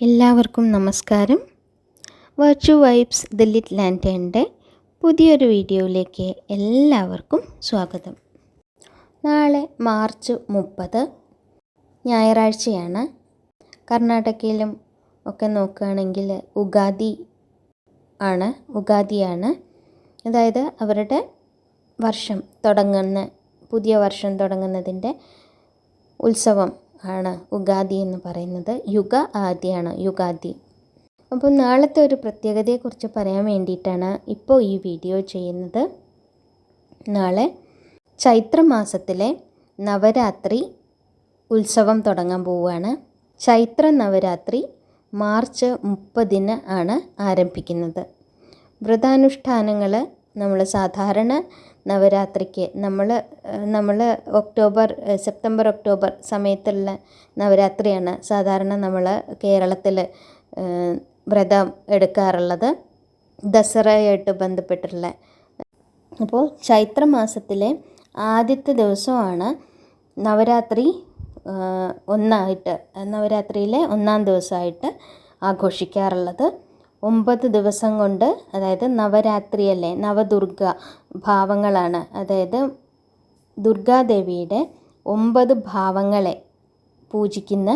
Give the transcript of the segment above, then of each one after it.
എല്ലാവർക്കും നമസ്കാരം. Virtual vibes the lit ലാൻഡേന്റെ പുതിയൊരു വീഡിയോയിലേക്ക് എല്ലാവർക്കും സ്വാഗതം. നാളെ മാർച്ച് മുപ്പത് ഞായറാഴ്ചയാണ്. കർണാടകയിലും ഒക്കെ നോക്കുകയാണെങ്കിൽ ഉഗാദി ആണ് ഉഗാദിയാണ്. അതായത് അവരുടെ വർഷം തുടങ്ങുന്ന പുതിയ വർഷം തുടങ്ങുന്നതിന്റെ ഉത്സവം ആണ് ഉഗാദി എന്ന് പറയുന്നത്. യുഗ ആദിയാണ് യുഗാദി. അപ്പോൾ നാളത്തെ ഒരു പ്രത്യേകതയെക്കുറിച്ച് പറയാൻ വേണ്ടിയിട്ടാണ് ഇപ്പോൾ ഈ വീഡിയോ ചെയ്യുന്നത്. നാളെ ചൈത്രമാസത്തിലെ നവരാത്രി ഉത്സവം തുടങ്ങാൻ പോവുകയാണ്. ചൈത്ര നവരാത്രി മാർച്ച് മുപ്പതിന് ആണ് ആരംഭിക്കുന്നത്. വ്രതാനുഷ്ഠാനങ്ങൾ നമ്മൾ സാധാരണ നവരാത്രിക്ക്. നമ്മൾ നമ്മൾ ഒക്ടോബർ സെപ്റ്റംബർ ഒക്ടോബർ സമയത്തുള്ള നവരാത്രിയാണ് സാധാരണ നമ്മൾ കേരളത്തിൽ വ്രതം എടുക്കാറുള്ളത്. ദസറയായിട്ട് ബന്ധപ്പെട്ടുള്ള അപ്പോൾ ചൈത്രമാസത്തിലെ ആദ്യത്തെ ദിവസമാണ് നവരാത്രി ഒന്നായിട്ട് നവരാത്രിയിലെ ഒന്നാം ദിവസമായിട്ട് ആഘോഷിക്കാറുള്ളത്. ഒമ്പത് ദിവസം കൊണ്ട് അതായത് നവരാത്രിയല്ലേ നവദുർഗ ഭാവങ്ങളാണ്. അതായത് ദുർഗാദേവിയുടെ ഒമ്പത് ഭാവങ്ങളെ പൂജിക്കുന്ന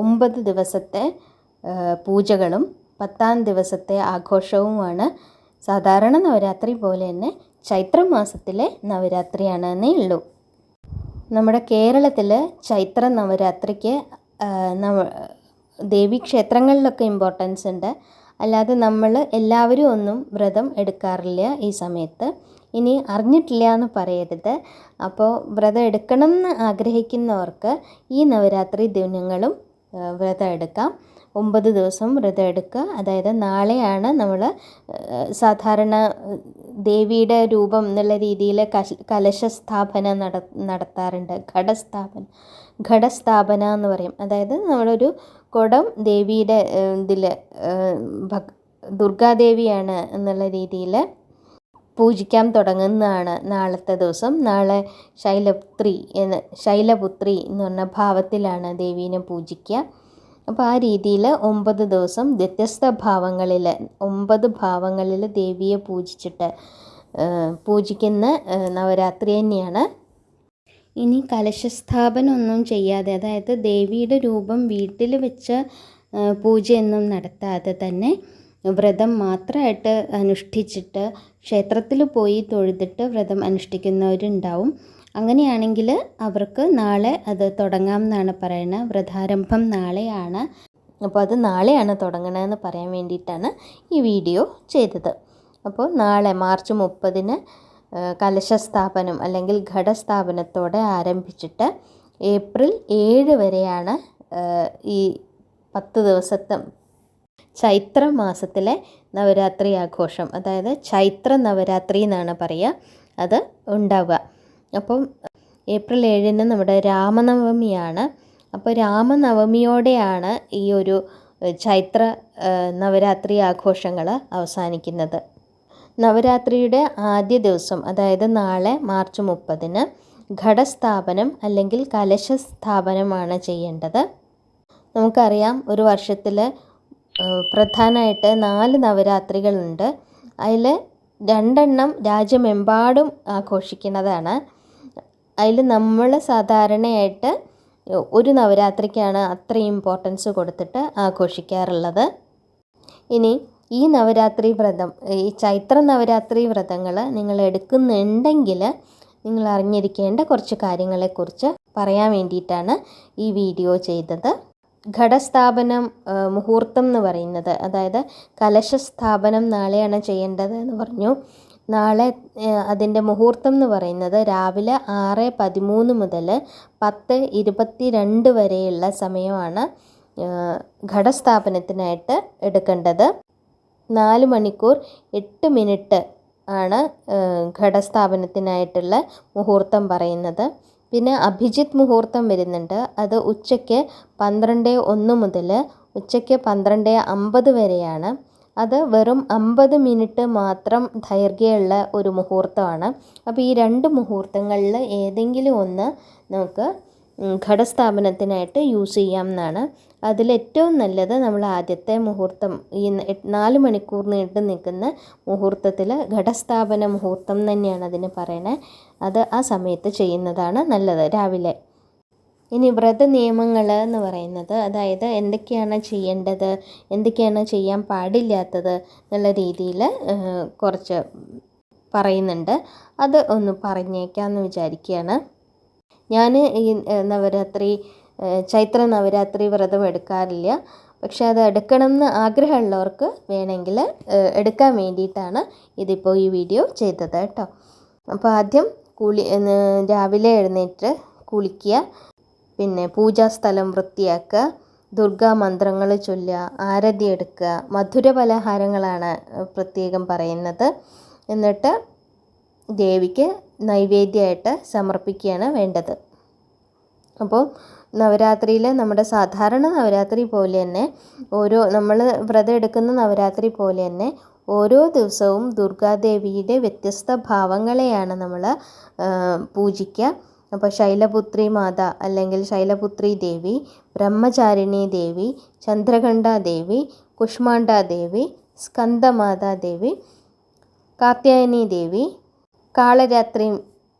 ഒമ്പത് ദിവസത്തെ പൂജകളും പത്താം ദിവസത്തെ ആഘോഷവുമാണ്. സാധാരണ നവരാത്രി പോലെ തന്നെ ചൈത്രമാസത്തിലെ നവരാത്രിയാണ് എന്നേ ഉള്ളൂ. നമ്മുടെ കേരളത്തിൽ ചൈത്ര നവരാത്രിക്ക് ദേവീക്ഷേത്രങ്ങളിലൊക്കെ ഇമ്പോർട്ടൻസ് ഉണ്ട്. അല്ലാതെ നമ്മൾ എല്ലാവരും ഒന്നും വ്രതം എടുക്കാറില്ല ഈ സമയത്ത്. ഇനി അറിഞ്ഞിട്ടില്ല എന്ന് പറയരുത്. അപ്പോൾ വ്രതം എടുക്കണം എന്ന് ആഗ്രഹിക്കുന്നവർക്ക് ഈ നവരാത്രി ദിനങ്ങളും വ്രതം എടുക്കാം. ഒമ്പത് ദിവസം വ്രതം എടുക്കുക. അതായത് നാളെയാണ് നമ്മൾ സാധാരണ ദേവിയുടെ രൂപം എന്നുള്ള രീതിയിൽ കലശസ്ഥാപന നട നടത്താറുണ്ട്. ഘടസ്ഥാപന ഘടസ്ഥാപന എന്ന് പറയും. അതായത് നമ്മളൊരു കുടം ദേവിയുടെ ഇതിൽ ദുർഗാദേവിയാണ് എന്നുള്ള രീതിയിൽ പൂജിക്കാൻ തുടങ്ങുന്നതാണ് നാളത്തെ ദിവസം. നാളെ ശൈലപുത്രി എന്ന് ശൈലപുത്രി എന്ന് പറഞ്ഞ ഭാവത്തിലാണ് ദേവീനെ പൂജിക്കുക. അപ്പോൾ ആ രീതിയിൽ ഒമ്പത് ദിവസം വ്യത്യസ്ത ഭാവങ്ങളിൽ ഒമ്പത് ഭാവങ്ങളിൽ ദേവിയെ പൂജിച്ചിട്ട് പൂജിക്കുന്ന നവരാത്രി തന്നെയാണ്. ഇനി കലശസ്ഥാപനം ഒന്നും ചെയ്യാതെ അതായത് ദേവിയുടെ രൂപം വീട്ടിൽ വെച്ച് പൂജയൊന്നും നടത്താതെ തന്നെ വ്രതം മാത്രമായിട്ട് അനുഷ്ഠിച്ചിട്ട് ക്ഷേത്രത്തിൽ പോയി തൊഴുതിട്ട് വ്രതം അനുഷ്ഠിക്കുന്നവരുണ്ടാവും. അങ്ങനെയാണെങ്കിൽ അവർക്ക് നാളെ അത് തുടങ്ങാം എന്നാണ് പറയുന്നത്. വ്രതാരംഭം നാളെയാണ്. അപ്പോൾ അത് നാളെയാണ് തുടങ്ങണമെന്ന് പറയാൻ വേണ്ടിയിട്ടാണ് ഈ വീഡിയോ ചെയ്തത്. അപ്പോൾ നാളെ മാർച്ച് മുപ്പതിന് കലശസ്ഥാപനം അല്ലെങ്കിൽ ഘടസ്ഥാപനത്തോടെ ആരംഭിച്ചിട്ട് ഏപ്രിൽ ഏഴ് വരെയാണ് ഈ പത്ത് ദിവസത്തെ ചൈത്ര മാസത്തിലെ നവരാത്രി ആഘോഷം. അതായത് ചൈത്ര നവരാത്രി എന്നാണ് പറയുക. അത് ഉണ്ടാവുക. അപ്പം ഏപ്രിൽ ഏഴിന് നമ്മുടെ രാമനവമിയാണ്. അപ്പോൾ രാമനവമിയോടെയാണ് ഈ ഒരു ചൈത്ര നവരാത്രി ആഘോഷങ്ങൾ അവസാനിക്കുന്നത്. നവരാത്രിയുടെ ആദ്യ ദിവസം അതായത് നാളെ മാർച്ച് മുപ്പതിന് ഘടസ്ഥാപനം അല്ലെങ്കിൽ കലശ സ്ഥാപനമാണ് ചെയ്യേണ്ടത്. നമുക്കറിയാം ഒരു വർഷത്തിൽ പ്രധാനമായിട്ട് നാല് നവരാത്രികളുണ്ട്. അതിൽ രണ്ടെണ്ണം രാജ്യമെമ്പാടും ആഘോഷിക്കുന്നതാണ്. അതിൽ നമ്മൾ സാധാരണയായിട്ട് ഒരു നവരാത്രിക്കാണ് അത്രയും ഇമ്പോർട്ടൻസ് കൊടുത്തിട്ട് ആഘോഷിക്കാറുള്ളത്. ഇനി ഈ നവരാത്രി വ്രതം ഈ ചൈത്ര നവരാത്രി വ്രതങ്ങൾ നിങ്ങൾ എടുക്കുന്നുണ്ടെങ്കിൽ നിങ്ങൾ അറിഞ്ഞിരിക്കേണ്ട കുറച്ച് കാര്യങ്ങളെക്കുറിച്ച് പറയാൻ വേണ്ടിയിട്ടാണ് ഈ വീഡിയോ ചെയ്തത്. ഘടസ്ഥാപനം മുഹൂർത്തം എന്ന് പറയുന്നത് അതായത് കലശസ്ഥാപനം നാളെയാണ് ചെയ്യേണ്ടത് എന്ന് പറഞ്ഞു. നാളെ അതിന്റെ മുഹൂർത്തം എന്ന് പറയുന്നത് രാവിലെ ആറ് പതിമൂന്ന് മുതൽ പത്ത് ഇരുപത്തി രണ്ട് വരെയുള്ള സമയമാണ് ഘടസ്ഥാപനത്തിനായിട്ട് എടുക്കേണ്ടത്. നാല് മണിക്കൂർ എട്ട് മിനിറ്റ് ആണ് ഘടസ്ഥാപനത്തിനായിട്ടുള്ള മുഹൂർത്തം പറയുന്നത്. പിന്നെ അഭിജിത്ത് മുഹൂർത്തം വരുന്നുണ്ട്. അത് ഉച്ചയ്ക്ക് പന്ത്രണ്ട് ഒന്ന് മുതൽ ഉച്ചയ്ക്ക് പന്ത്രണ്ട് അമ്പത് വരെയാണ്. അത് വെറും അമ്പത് മിനിറ്റ് മാത്രം ദൈർഘ്യമുള്ള ഒരു മുഹൂർത്തമാണ്. അപ്പോൾ ഈ രണ്ട് മുഹൂർത്തങ്ങളിൽ ഏതെങ്കിലും ഒന്ന് നമുക്ക് ഘടസ്ഥാപനത്തിനായിട്ട് യൂസ് ചെയ്യാം എന്നാണ് അതിലേറ്റവും നല്ലത് നമ്മൾ ആദ്യത്തെ മുഹൂർത്തം ഈ നാല് മണിക്കൂർ നീണ്ടു നിൽക്കുന്ന മുഹൂർത്തത്തിൽ ഘടസ്ഥാപന മുഹൂർത്തം തന്നെയാണ് അതിന് പറയണേ. അത് ആ സമയത്ത് ചെയ്യുന്നതാണ് നല്ലത് രാവിലെ. ഇനി വ്രത നിയമങ്ങൾ എന്ന് പറയുന്നത് അതായത് എന്തൊക്കെയാണ് ചെയ്യേണ്ടത് എന്തൊക്കെയാണ് ചെയ്യാൻ പാടില്ലാത്തത് എന്നുള്ള രീതിയിൽ കുറച്ച് പറയുന്നുണ്ട്. അത് ഒന്ന് പറഞ്ഞേക്കാമെന്ന് വിചാരിക്കുകയാണ്. ഞാൻ ഈ നവരാത്രി ചൈത്ര നവരാത്രി വ്രതം എടുക്കാറില്ല. പക്ഷെ അത് എടുക്കണം എന്ന് ആഗ്രഹമുള്ളവർക്ക് വേണമെങ്കിൽ എടുക്കാൻ വേണ്ടിയിട്ടാണ് ഇതിപ്പോൾ ഈ വീഡിയോ ചെയ്തത് കേട്ടോ. അപ്പോൾ ആദ്യം കുളി രാവിലെ എഴുന്നേറ്റ് കുളിക്കുക പിന്നെ പൂജാസ്ഥലം വൃത്തിയാക്കുക ദുർഗാ മന്ത്രങ്ങൾ ചൊല്ലുക ആരതി എടുക്കുക മധുര പലഹാരങ്ങളാണ് പ്രത്യേകം പറയുന്നത്. എന്നിട്ട് ദേവിക്ക് നൈവേദ്യമായിട്ട് സമർപ്പിക്കുകയാണ് വേണ്ടത്. അപ്പോൾ നവരാത്രിയിൽ നമ്മുടെ സാധാരണ നവരാത്രി പോലെ തന്നെ ഓരോ നമ്മൾ വ്രതം എടുക്കുന്ന നവരാത്രി പോലെ തന്നെ ഓരോ ദിവസവും ദുർഗാദേവിയുടെ വ്യത്യസ്ത ഭാവങ്ങളെയാണ് നമ്മൾ പൂജിക്കുക അപ്പോൾ ശൈലപുത്രി മാത അല്ലെങ്കിൽ ശൈലപുത്രി ദേവി ബ്രഹ്മചാരിണി ദേവി ചന്ദ്രഘണ്ഠ ദേവി കുഷ്മാണ്ഡ ദേവി സ്കന്ദമാതാ ദേവി കാത്യായനി ദേവി കാളരാത്രി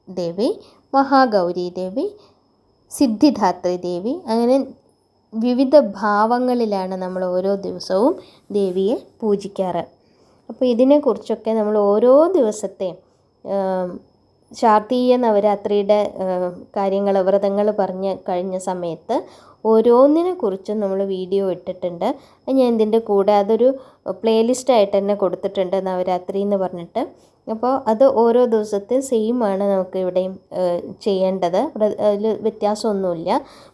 ദേവി മഹാഗൗരി ദേവി സിദ്ധിദാത്രി ദേവി അങ്ങനെ വിവിധ ഭാവങ്ങളിലാണ് നമ്മൾ ഓരോ ദിവസവും ദേവിയെ പൂജിക്കാറ്. അപ്പോൾ ഇതിനെക്കുറിച്ചൊക്കെ നമ്മൾ ഓരോ ദിവസത്തെയും ശാർദീയ നവരാത്രിയുടെ കാര്യങ്ങൾ വ്രതങ്ങൾ പറഞ്ഞ് കഴിഞ്ഞ സമയത്ത് ഓരോന്നിനെ കുറിച്ചും നമ്മൾ വീഡിയോ ഇട്ടിട്ടുണ്ട്. ഞാൻ ഇതിന്റെ കൂടെ അതൊരു പ്ലേലിസ്റ്റ് ആയിട്ട് തന്നെ കൊടുത്തിട്ടുണ്ട് നവരാത്രി എന്ന് പറഞ്ഞിട്ട്. അപ്പോൾ അത് ഓരോ ദിവസത്തെ സെയിം ആണ് നമുക്ക് ഇവിടെയും ചെയ്യേണ്ടത്. അതിൽ വ്യത്യാസമൊന്നുമില്ല.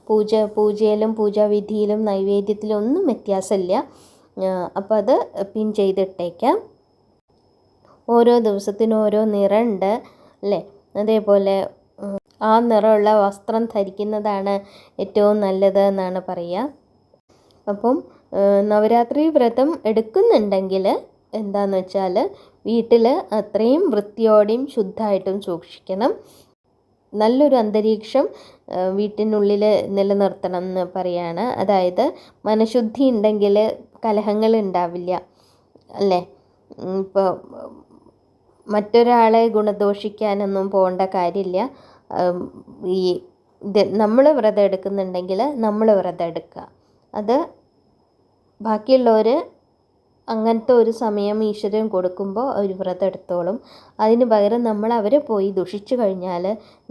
പൂജ പൂജയിലും പൂജാവിധിയിലും നൈവേദ്യത്തിലും ഒന്നും വ്യത്യാസമില്ല. അപ്പോൾ അത് പിൻ ചെയ്തിട്ടേക്കാം. ഓരോ ദിവസത്തിനും ഓരോ നിറമുണ്ട്. അല്ലേ? അതേപോലെ ആ നിറമുള്ള വസ്ത്രം ധരിക്കുന്നതാണ് ഏറ്റവും നല്ലത് എന്നാണ് പറയുക. അപ്പം നവരാത്രി വ്രതം എടുക്കുന്നുണ്ടെങ്കിൽ എന്താണെന്ന് വെച്ചാൽ വീട്ടിൽ അത്രയും വൃത്തിയോടെയും ശുദ്ധമായിട്ടും സൂക്ഷിക്കണം. നല്ലൊരു അന്തരീക്ഷം വീട്ടിനുള്ളിൽ നിലനിർത്തണം എന്ന് പറയാണ്. അതായത് മനഃശുദ്ധി ഉണ്ടെങ്കിൽ കലഹങ്ങൾ ഉണ്ടാവില്ല. അല്ലേ? ഇപ്പോൾ മറ്റൊരാളെ ഗുണദോഷിക്കാനൊന്നും പോകേണ്ട കാര്യമില്ല. ഈ നമ്മൾ വ്രതം എടുക്കുന്നുണ്ടെങ്കിൽ നമ്മൾ വ്രതം എടുക്കുക. അത് ബാക്കിയുള്ളവർ അങ്ങനത്തെ ഒരു സമയം ഈശ്വരൻ കൊടുക്കുമ്പോൾ അവർ വ്രതം എടുത്തോളും. അതിന് പകരം നമ്മൾ അവരെ പോയി ദുഷിച്ചു കഴിഞ്ഞാൽ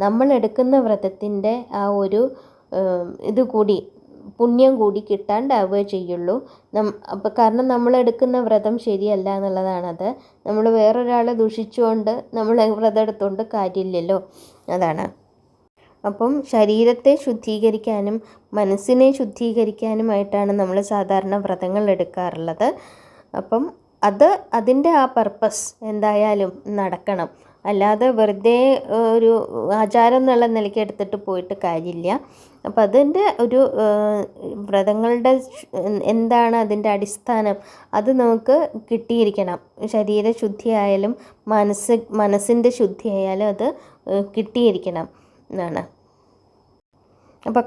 നമ്മൾ എടുക്കുന്ന വ്രതത്തിന്റെ ആ ഒരു ഇത് കൂടി പുണ്യം കൂടി കിട്ടാണ്ടാവുക ചെയ്യുള്ളൂ. നം അപ്പം കാരണം നമ്മളെടുക്കുന്ന വ്രതം ശരിയല്ല എന്നുള്ളതാണത്. നമ്മൾ വേറൊരാളെ ദുഷിച്ചുകൊണ്ട് നമ്മൾ വ്രതം എടുത്തുകൊണ്ട് കാര്യമില്ലല്ലോ. അതാണ്. അപ്പം ശരീരത്തെ ശുദ്ധീകരിക്കാനും മനസ്സിനെ ശുദ്ധീകരിക്കാനുമായിട്ടാണ് നമ്മൾ സാധാരണ വ്രതങ്ങൾ എടുക്കാറുള്ളത്. അപ്പം അത് അതിന്റെ ആ പർപ്പസ് എന്തായാലും നടക്കണം. അല്ലാതെ വെറുതെ ഒരു ആചാരം എന്നുള്ള നിലയ്ക്ക് എടുത്തിട്ട് പോയിട്ട് കാര്യമില്ല. അപ്പം അതിന്റെ ഒരു വ്രതങ്ങളുടെ എന്താണ് അതിന്റെ അടിസ്ഥാനം? അത് നമുക്ക് കിട്ടിയിരിക്കണം. ശരീര ശുദ്ധിയായാലും മനസ്സ് മനസ്സിന്റെ ശുദ്ധിയായാലും അത് കിട്ടിയിരിക്കണം എന്നാണ്. അപ്പോൾ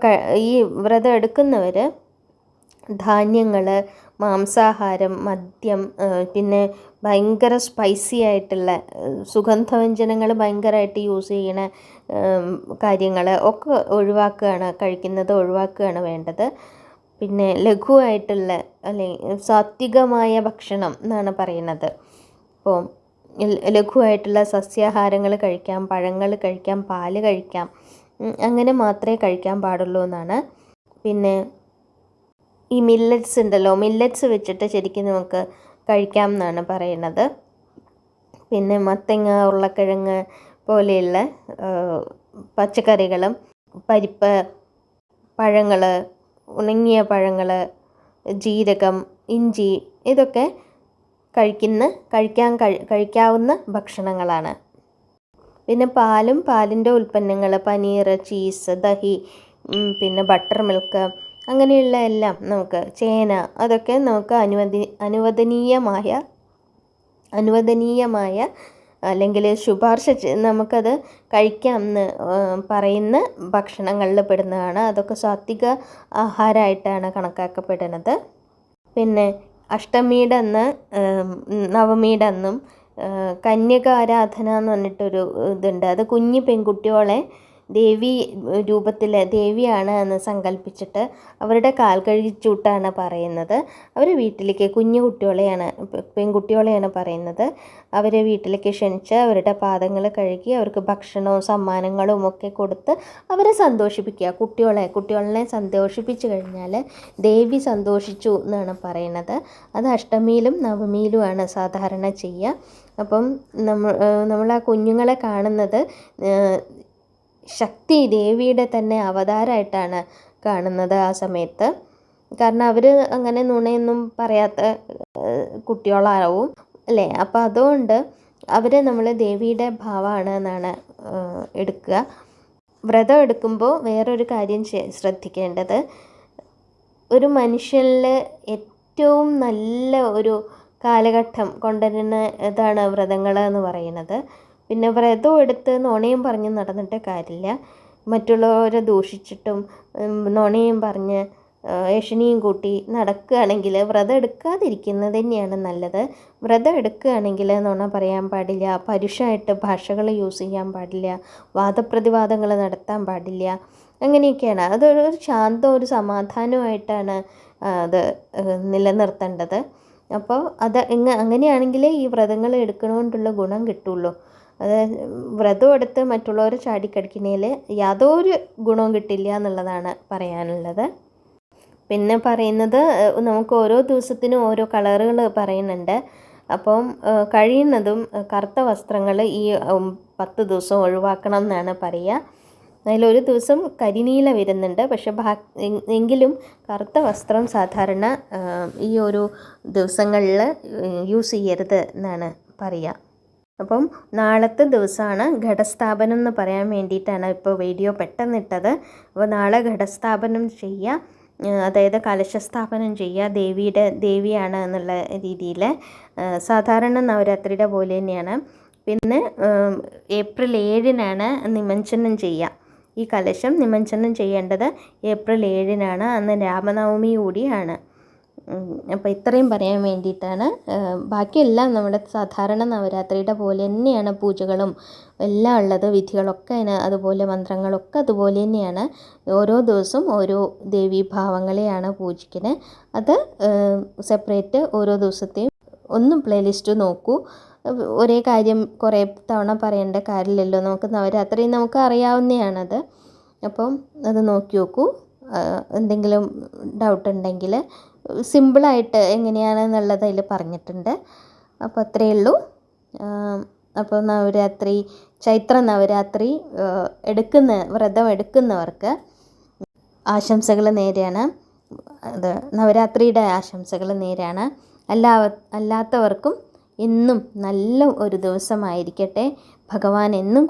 ഈ വ്രതം എടുക്കുന്നവർ ധാന്യങ്ങൾ മാംസാഹാരം മദ്യം പിന്നെ ഭയങ്കര സ്പൈസി ആയിട്ടുള്ള സുഗന്ധവ്യഞ്ജനങ്ങൾ ഭയങ്കരമായിട്ട് യൂസ് ചെയ്യണ കാര്യങ്ങൾ ഒക്കെ ഒഴിവാക്കുകയാണ് കഴിക്കുന്നത് ഒഴിവാക്കുകയാണ് വേണ്ടത്. പിന്നെ ലഘുവായിട്ടുള്ള അല്ലെങ്കിൽ സാത്വികമായ ഭക്ഷണം എന്നാണ് പറയുന്നത്. അപ്പോൾ ല- ലഘുവായിട്ടുള്ള സസ്യാഹാരങ്ങൾ കഴിക്കാം പഴങ്ങൾ കഴിക്കാം പാൽ കഴിക്കാം അങ്ങനെ മാത്രമേ കഴിക്കാൻ പാടുള്ളൂ എന്നാണ്. പിന്നെ ഈ മില്ലറ്റ്സ് ഉണ്ടല്ലോ മില്ലറ്റ്സ് വെച്ചിട്ട് ശരിക്കും നമുക്ക് കഴിക്കാം എന്നാണ് പറയുന്നത്. പിന്നെ മത്തങ്ങ ഉരുളക്കിഴങ്ങ് പോലെയുള്ള പച്ചക്കറികളും പരിപ്പ് പഴങ്ങൾ ഉണങ്ങിയ പഴങ്ങൾ ജീരകം ഇഞ്ചി ഇതൊക്കെ കഴിക്കുന്ന കഴിക്കാൻ കഴി കഴിക്കാവുന്ന ഭക്ഷണങ്ങളാണ്. പിന്നെ പാലും പാലിന്റെ ഉൽപ്പന്നങ്ങൾ പനീർ ചീസ് ദഹി പിന്നെ ബട്ടർ മിൽക്ക് അങ്ങനെയുള്ള എല്ലാം നമുക്ക് ചേന അതൊക്കെ നമുക്ക് അനുവദി അനുവദനീയമായ അനുവദനീയമായ അല്ലെങ്കിൽ ശുപാർശ നമുക്കത് കഴിക്കാം എന്ന് പറയുന്ന ഭക്ഷണങ്ങളിൽ പെടുന്നതാണ്. അതൊക്കെ സാത്വിക ആഹാരമായിട്ടാണ് കണക്കാക്കപ്പെടുന്നത്. പിന്നെ അഷ്ടമിയുടെ അന്ന് കന്യകാരാധന എന്ന് പറഞ്ഞിട്ടൊരു ഇതുണ്ട്. അത് കുഞ്ഞു പെൺകുട്ടികളെ ദേവി രൂപത്തിൽ ദേവിയാണ് എന്ന് സങ്കല്പിച്ചിട്ട് അവരുടെ കാൽ കഴിച്ചൂട്ടാണ് പറയുന്നത്. അവർ വീട്ടിലേക്ക് കുഞ്ഞു കുട്ടികളെയാണ് പെൺകുട്ടികളെയാണ് പറയുന്നത്. അവരെ വീട്ടിലേക്ക് ക്ഷണിച്ച് അവരുടെ പാദങ്ങൾ കഴുകി അവർക്ക് ഭക്ഷണവും സമ്മാനങ്ങളും ഒക്കെ കൊടുത്ത് അവരെ സന്തോഷിപ്പിക്കുക. കുട്ടികളെ കുട്ടികളെ സന്തോഷിപ്പിച്ചു കഴിഞ്ഞാൽ ദേവി സന്തോഷിച്ചു എന്നാണ് പറയുന്നത്. അത് അഷ്ടമിയിലും നവമിയിലുമാണ് സാധാരണ ചെയ്യുക. അപ്പം നമ്മൾ നമ്മൾ ആ കുഞ്ഞുങ്ങളെ കാണുന്നത് ശക്തി ദേവിയുടെ തന്നെ അവതാരമായിട്ടാണ് കാണുന്നത് ആ സമയത്ത്. കാരണം അവർ അങ്ങനെ നുണയൊന്നും പറയാത്ത കുട്ടികളാവും അല്ലേ? അപ്പോൾ അതുകൊണ്ട് അവരെ നമ്മൾ ദേവിയുടെ ഭാവമാണ് എന്നാണ് എടുക്കുക. വ്രതം എടുക്കുമ്പോൾ വേറൊരു കാര്യം ശ്രദ്ധിക്കേണ്ടത് ഒരു മനുഷ്യനിൽ ഏറ്റവും നല്ല ഒരു കാലഘട്ടം കൊണ്ടുവരുന്ന ഇതാണ് വ്രതങ്ങൾ എന്ന് പറയുന്നത്. പിന്നെ വ്രതം എടുത്ത് നുണയും പറഞ്ഞ് നടന്നിട്ട് കാര്യമില്ല. മറ്റുള്ളവരെ ദൂഷിച്ചിട്ടും നുണയും പറഞ്ഞ് ഏഷണിയും കൂട്ടി നടക്കുകയാണെങ്കിൽ വ്രതം എടുക്കാതിരിക്കുന്നത് തന്നെയാണ് നല്ലത്. വ്രതം എടുക്കുകയാണെങ്കിൽ നുണ പറയാൻ പാടില്ല പരുഷമായിട്ട് ഭാഷകൾ യൂസ് ചെയ്യാൻ പാടില്ല വാദപ്രതിവാദങ്ങൾ നടത്താൻ പാടില്ല. അങ്ങനെയൊക്കെയാണ്. അതൊരു ശാന്തം ഒരു സമാധാനമായിട്ടാണ് അത് നിലനിർത്തേണ്ടത്. അപ്പോൾ അത് എങ്ങ അങ്ങനെയാണെങ്കിലേ ഈ വ്രതങ്ങൾ എടുക്കണോണ്ടുള്ള ഗുണം കിട്ടുള്ളൂ. അത് വ്രതം എടുത്ത് മറ്റുള്ളവരെ ചാടിക്കടിക്കണേൽ യാതൊരു ഗുണവും കിട്ടില്ല എന്നുള്ളതാണ് പറയാനുള്ളത്. പിന്നെ പറയുന്നത് നമുക്ക് ഓരോ ദിവസത്തിനും ഓരോ കളറുകൾ പറയുന്നുണ്ട്. അപ്പം കഴിയുന്നതും കറുത്ത വസ്ത്രങ്ങൾ ഈ പത്ത് ദിവസം ഒഴിവാക്കണം എന്നാണ് പറയുക. അതിലൊരു ദിവസം കരിനീല വരുന്നുണ്ട്. പക്ഷെ ബാ എങ്കിലും കറുത്ത വസ്ത്രം സാധാരണ ഈ ഒരു ദിവസങ്ങളിൽ യൂസ് ചെയ്യരുത് എന്നാണ് പറയുക. അപ്പം നാളത്തെ ദിവസമാണ് ഘടസ്ഥാപനം എന്ന് പറയാൻ വേണ്ടിയിട്ടാണ് ഇപ്പോൾ വീഡിയോ പെട്ടെന്നിട്ടത്. അപ്പോൾ നാളെ ഘടസ്ഥാപനം ചെയ്യുക അതായത് കലശസ്ഥാപനം ചെയ്യുക ദേവിയുടെ ദേവിയാണ് എന്നുള്ള രീതിയിൽ. സാധാരണ നവരാത്രിയുടെ പോലെ തന്നെയാണ്. പിന്നെ ഏപ്രിൽ ഏഴിനാണ് നിമഞ്ജനം ചെയ്യുക. ഈ കലശം നിമഞ്ജനം ചെയ്യേണ്ടത് ഏപ്രിൽ ഏഴിനാണ്. അന്ന് രാമനവമി കൂടിയാണ്. അപ്പോൾ ഇത്രയും പറയാൻ വേണ്ടിയിട്ടാണ്. ബാക്കിയെല്ലാം നമ്മുടെ സാധാരണ നവരാത്രിയുടെ പോലെ തന്നെയാണ് പൂജകളും എല്ലാം ഉള്ളത് വിധികളൊക്കെ അതിന് അതുപോലെ മന്ത്രങ്ങളൊക്കെ അതുപോലെ തന്നെയാണ്. ഓരോ ദിവസവും ഓരോ ദേവീഭാവങ്ങളെയാണ് പൂജിക്കുന്നത് അത് സെപ്പറേറ്റ് ഓരോ ദിവസത്തെയും ഒന്നും പ്ലേലിസ്റ്റ് നോക്കൂ. ഒരേ കാര്യം കുറേ തവണ പറയേണ്ട കാര്യമില്ലല്ലോ. നമുക്ക് നവരാത്രി നമുക്ക് അറിയാവുന്നതാണത്. അപ്പം അത് നോക്കി നോക്കൂ. എന്തെങ്കിലും ഡൗട്ട് ഉണ്ടെങ്കിൽ സിമ്പിളായിട്ട് എങ്ങനെയാണെന്നുള്ളത് അതിൽ പറഞ്ഞിട്ടുണ്ട്. അപ്പോൾ അത്രയേ ഉള്ളൂ. അപ്പോൾ നവരാത്രി ചൈത്ര നവരാത്രി എടുക്കുന്ന വ്രതം എടുക്കുന്നവർക്ക് ആശംസകൾ നേരെയാണ്. അത് നവരാത്രിയുടെ ആശംസകൾ നേരെയാണ്. അല്ലാ അല്ലാത്തവർക്കും എന്നും നല്ല ഒരു ദിവസമായിരിക്കട്ടെ. ഭഗവാൻ എന്നും